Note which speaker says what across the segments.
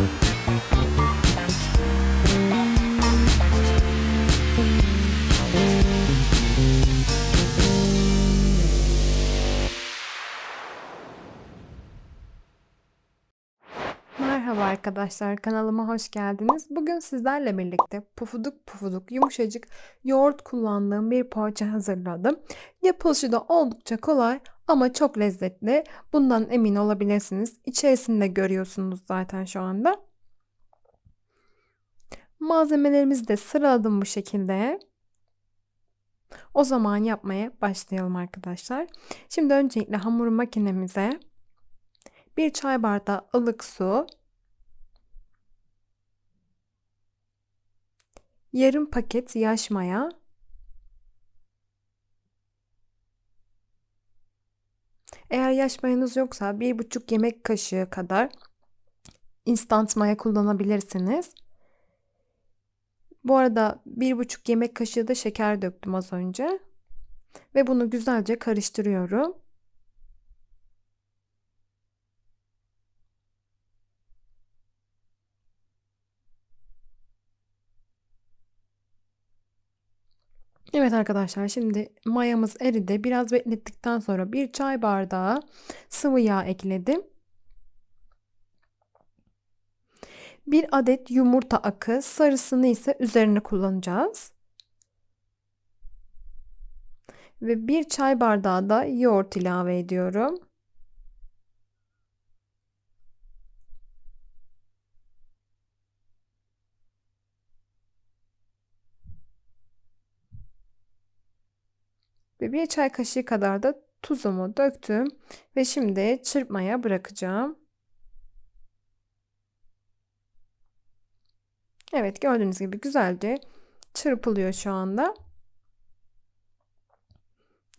Speaker 1: Mm-hmm. Merhaba arkadaşlar, kanalıma hoş geldiniz. Bugün sizlerle birlikte pufuduk pufuduk yumuşacık yoğurt kullandığım bir poğaça hazırladım. Yapılışı da oldukça kolay ama çok lezzetli. Bundan emin olabilirsiniz. İçerisinde görüyorsunuz zaten şu anda. Malzemelerimizi de sıraladım bu şekilde. O zaman yapmaya başlayalım arkadaşlar. Şimdi öncelikle hamur makinemize bir çay bardağı ılık su, yarım paket yaş maya, eğer yaş mayanız yoksa bir buçuk yemek kaşığı kadar instant maya kullanabilirsiniz. Bu arada bir buçuk yemek kaşığı da şeker döktüm az önce ve bunu güzelce karıştırıyorum. Evet arkadaşlar şimdi mayamız eridi. Biraz beklettikten sonra bir çay bardağı sıvı yağ ekledim. Bir adet yumurta akı sarısını ise üzerine kullanacağız. Ve bir çay bardağı da yoğurt ilave ediyorum. Ve bir çay kaşığı kadar da tuzumu döktüm ve şimdi çırpmaya bırakacağım. Evet gördüğünüz gibi güzelce çırpılıyor şu anda.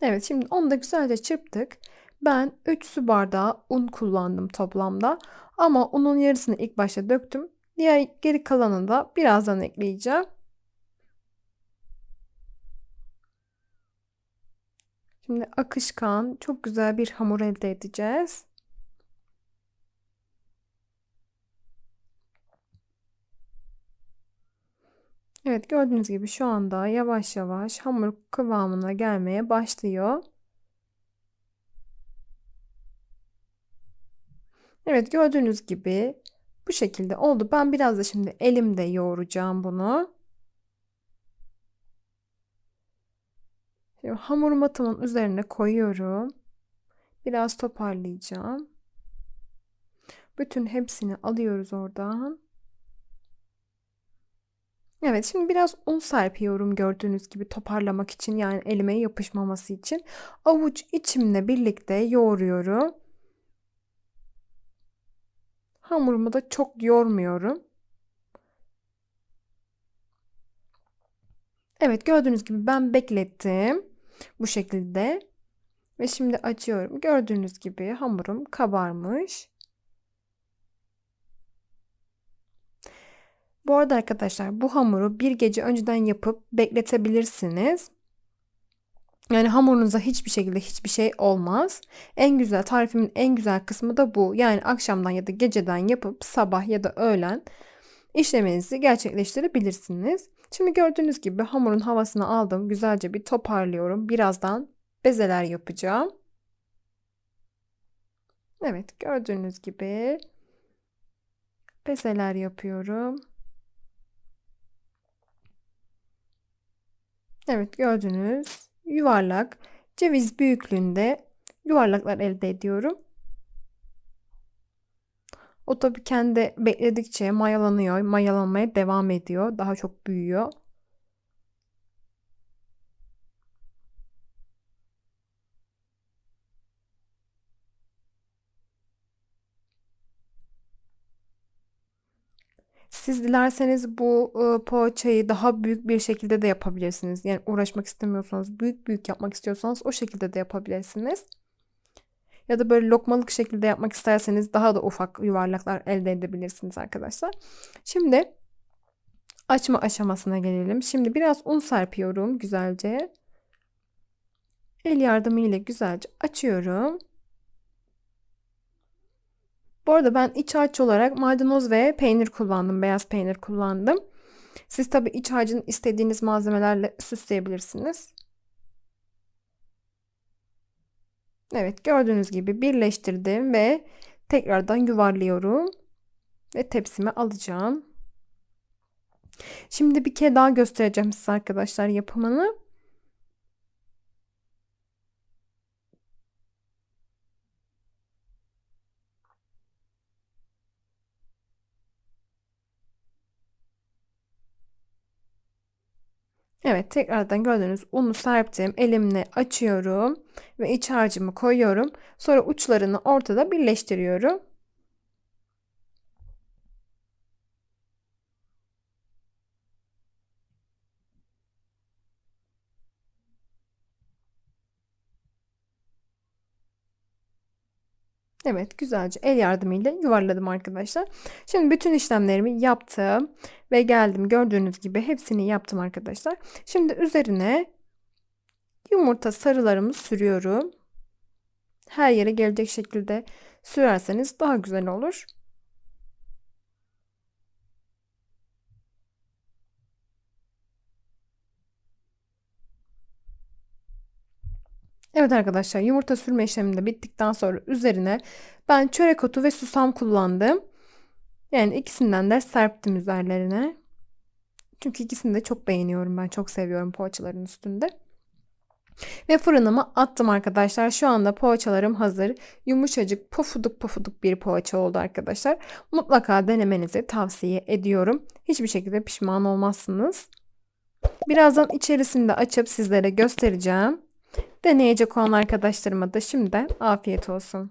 Speaker 1: Evet şimdi onu da güzelce çırptık. Ben 3 su bardağı un kullandım toplamda. Ama unun yarısını ilk başta döktüm. Diğer geri kalanını da birazdan ekleyeceğim. Şimdi akışkan çok güzel bir hamur elde edeceğiz. Evet gördüğünüz gibi şu anda yavaş yavaş hamur kıvamına gelmeye başlıyor. Evet gördüğünüz gibi bu şekilde oldu. Ben biraz da şimdi elimde yoğuracağım bunu. Şimdi hamur matımın üzerine koyuyorum. Biraz toparlayacağım. Bütün hepsini alıyoruz oradan. Evet şimdi biraz un serpiyorum gördüğünüz gibi toparlamak için yani elime yapışmaması için. Avuç içimle birlikte yoğuruyorum. Hamurumu da çok yormuyorum. Evet gördüğünüz gibi ben beklettim. Bu şekilde. Ve şimdi açıyorum. Gördüğünüz gibi hamurum kabarmış. Bu arada arkadaşlar bu hamuru bir gece önceden yapıp bekletebilirsiniz. Yani hamurunuza hiçbir şekilde hiçbir şey olmaz. En güzel tarifimin en güzel kısmı da bu. Yani akşamdan ya da geceden yapıp sabah ya da öğlen işlemenizi gerçekleştirebilirsiniz. Şimdi gördüğünüz gibi hamurun havasını aldım. Güzelce bir toparlıyorum. Birazdan bezeler yapacağım. Evet gördüğünüz gibi bezeler yapıyorum. Evet gördünüz yuvarlak ceviz büyüklüğünde yuvarlaklar elde ediyorum. O tabi kendi bekledikçe mayalanıyor, mayalanmaya devam ediyor. Daha çok büyüyor. Siz dilerseniz bu e, poğaçayı daha büyük bir şekilde de yapabilirsiniz. Yani uğraşmak istemiyorsanız, büyük büyük yapmak istiyorsanız o şekilde de yapabilirsiniz. Ya da böyle lokmalık şekilde yapmak isterseniz daha da ufak yuvarlaklar elde edebilirsiniz arkadaşlar. Şimdi açma aşamasına gelelim. Şimdi biraz un serpiyorum güzelce. El yardımı ile güzelce açıyorum. Bu arada ben iç harç olarak maydanoz ve peynir kullandım. Beyaz peynir kullandım. Siz tabi iç harcını istediğiniz malzemelerle süsleyebilirsiniz. Evet gördüğünüz gibi birleştirdim ve tekrardan yuvarlıyorum. Ve tepsime alacağım. Şimdi bir kere daha göstereceğim size arkadaşlar yapımını. Evet tekrardan gördüğünüz unu serptim. Elimle açıyorum ve iç harcımı koyuyorum. Sonra uçlarını ortada birleştiriyorum. Evet güzelce el yardımıyla yuvarladım arkadaşlar. Şimdi bütün işlemlerimi yaptım ve geldim gördüğünüz gibi hepsini yaptım arkadaşlar. Şimdi üzerine yumurta sarılarımı sürüyorum. Her yere gelecek şekilde sürerseniz daha güzel olur. Evet arkadaşlar yumurta sürme işlemi de bittikten sonra üzerine ben çörek otu ve susam kullandım. Yani ikisinden de serptim üzerlerine. Çünkü ikisini de çok beğeniyorum ben. Çok seviyorum poğaçaların üstünde. Ve fırınıma attım arkadaşlar. Şu anda poğaçalarım hazır. Yumuşacık pofuduk pofuduk bir poğaça oldu arkadaşlar. Mutlaka denemenizi tavsiye ediyorum. Hiçbir şekilde pişman olmazsınız. Birazdan içerisini de açıp sizlere göstereceğim. Deneyecek olan arkadaşlarıma da şimdiden afiyet olsun.